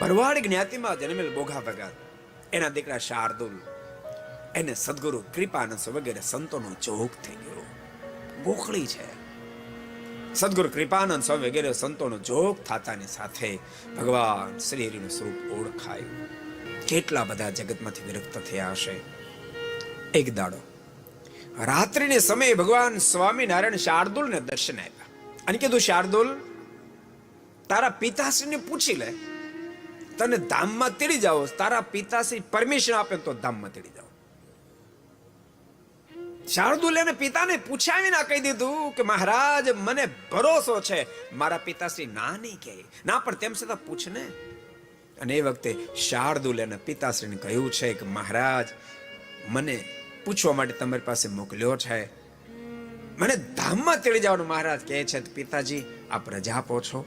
ભરવાડ જ્ઞાતિમાં જન્મેલ બોઘા ભગત એના દીકરા શાર્દુલ, એને સદગુરુ કૃપાનંદ વગેરે સંતોનો જોગ થઈ ગયો. ગોખળી છે. સદગુરુ કૃપાનંદ સ્વામી વગેરે સંતોનો જોગ થતાની સાથે ભગવાન શ્રી હરિનું સ્વરૂપ ઓળખાય. કેટલા બધા જગતમાંથી વિરક્ત થયા હશે? એક દાડો. રાત્રિને સમયે ભગવાન સ્વામિનારાયણ શાર્દુલને દર્શન આપ્યા. અને કીધું, શાર્દુલ, તારા પિતાશ્રીને પૂછી લે. તને ધામમાં તેડી જાઓ. તારા પિતાશ્રી પરમિશન આપે તો ધામમાં તેડી જાઓ. શાર્દુલ એને પિતાને પૂછ્યા વિના કહી દીધું કે, મહારાજ, મને ભરોસો છે. મારા પિતાશ્રી ના નહીં કહે. ના, પણ તેમ છતાં પૂછ ને. અને એ વખતે શાર્દુલ એના પિતાશ્રીને કહ્યું છે કે, મહારાજ, મને પૂછવા માટે તમારી પાસે મોકલ્યો છે? મને ધામમાં તેડી જવાનું મહારાજ કહે છે પિતાજી આપ રજા આપો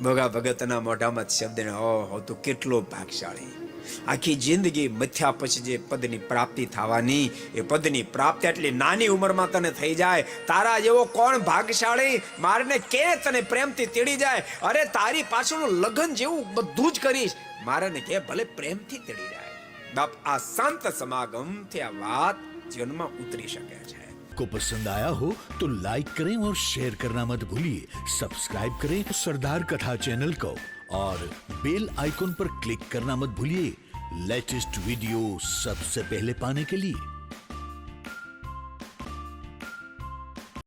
ભગા ભગતના મોઢામાં શબ્દને ઓહો તું કેટલો ભાગશાળી. આખી જિંદગી મથ્યા પછી જે પદની પ્રાપ્તિ થવાની, એ પદની પ્રાપ્તિ આટલી નાની ઉંમરમાં તને થઈ જાય. તારા જેવો કોણ ભાગશાળી? મારને કે તને પ્રેમથી તેડી જાય? અરે તારી પાછળનું લગ્ન જેવું બધું જ કરીશ. મારાને કે ભલે પ્રેમથી તેડી જાય. બાપ આ સંત સમાગમથી આ વાત જીવનમાં ઉતરી શકે છે को पसंद आया हो तो लाइक करें और शेयर करना मत भूलिए सब्सक्राइब करें सरदार कथा चैनल को और बेल आइकॉन पर क्लिक करना मत भूलिए लेटेस्ट वीडियो सबसे पहले पाने के लिए